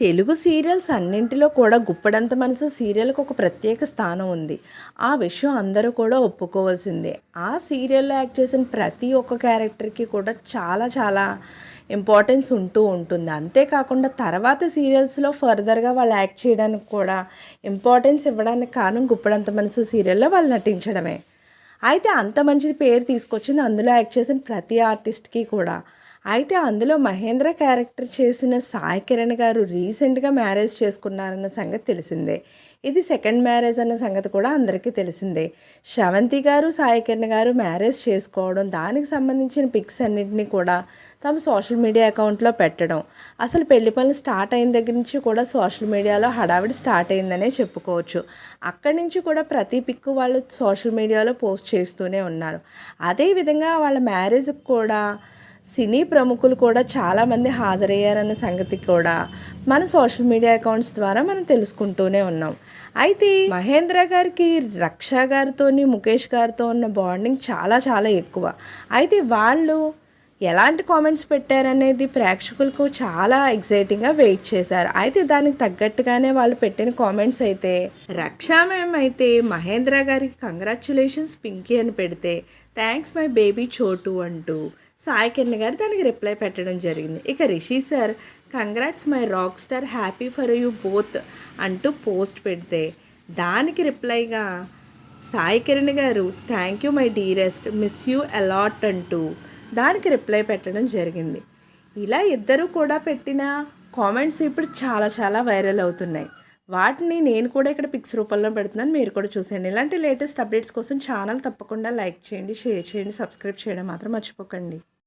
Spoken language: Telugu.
తెలుగు సీరియల్స్ అన్నింటిలో కూడా గుప్పడంత మనసు సీరియల్కి ఒక ప్రత్యేక స్థానం ఉంది. ఆ విషయం అందరూ కూడా ఒప్పుకోవాల్సిందే. ఆ సీరియల్లో యాక్ట్ చేసిన ప్రతి ఒక్క క్యారెక్టర్కి కూడా చాలా చాలా ఇంపార్టెన్స్ ఉంటూ ఉంటుంది. అంతేకాకుండా తర్వాత సీరియల్స్లో ఫర్దర్గా వాళ్ళు యాక్ట్ చేయడానికి కూడా ఇంపార్టెన్స్ ఇవ్వడానికి కారణం గుప్పడంత మనసు సీరియల్లో వాళ్ళు నటించడమే. అయితే అంత మంచి పేరు తీసుకొచ్చింది అందులో యాక్ట్ చేసిన ప్రతి ఆర్టిస్ట్కి కూడా. అయితే అందులో మహేంద్ర క్యారెక్టర్ చేసిన సాయి కిరణ్ గారు రీసెంట్గా మ్యారేజ్ చేసుకున్నారన్న సంగతి తెలిసిందే. ఇది సెకండ్ మ్యారేజ్ అన్న సంగతి కూడా అందరికీ తెలిసిందే. శ్రవంతి గారు సాయి కిరణ్ గారు మ్యారేజ్ చేసుకోవడం దానికి సంబంధించిన పిక్స్ అన్నింటినీ కూడా తమ సోషల్ మీడియా అకౌంట్లో పెట్టడం. అసలు పెళ్ళి పనులు స్టార్ట్ అయిన దగ్గర నుంచి కూడా సోషల్ మీడియాలో హడావిడి స్టార్ట్ అయిందనే చెప్పుకోవచ్చు. అక్కడి నుంచి కూడా ప్రతి పిక్ వాళ్ళు సోషల్ మీడియాలో పోస్ట్ చేస్తూనే ఉన్నారు. అదేవిధంగా వాళ్ళ మ్యారేజ్కి కూడా సినీ ప్రముఖులు కూడా చాలామంది హాజరయ్యారన్న సంగతి కూడా మన సోషల్ మీడియా అకౌంట్స్ ద్వారా మనం తెలుసుకుంటూనే ఉన్నాం. అయితే మహేంద్ర గారికి రక్ష గారితోని ముఖేష్ గారితో ఉన్న బాండింగ్ చాలా చాలా ఎక్కువ. అయితే వాళ్ళు ఎలాంటి కామెంట్స్ పెట్టారనేది ప్రేక్షకులకు చాలా ఎగ్జైటింగ్గా వెయిట్ చేశారు. అయితే దానికి తగ్గట్టుగానే వాళ్ళు పెట్టిన కామెంట్స్ అయితే రక్షా మ్యామ్ అయితే మహేంద్ర గారికి కంగ్రాచులేషన్స్ పింకీ అని పెడితే థ్యాంక్స్ మై బేబీ చోటు అంటూ సాయి కిరణ్ గారు దానికి రిప్లై పెట్టడం జరిగింది. ఇక Rishi sir congrats my rock star happy for you both అంటూ పోస్ట్ పెడితే దానికి రిప్లైగా Sai Kiran garu thank you my dearest miss you a lot అంటూ దానికి రిప్లై పెట్టడం జరిగింది. ఇలా ఇద్దరు కూడా పెట్టిన కామెంట్స్ ఇప్పుడు చాలా చాలా వైరల్ అవుతున్నాయి. వాటిని నేను కూడా ఇక్కడ పిక్స్ రూపంలో పెడుతున్నాను. మీరు కూడా చూసేయండి. ఇలాంటి లేటెస్ట్ అప్డేట్స్ కోసం ఛానల్ తప్పకుండా లైక్ చేయండి షేర్ చేయండి సబ్స్క్రైబ్ చేయడం మాత్రం మర్చిపోకండి.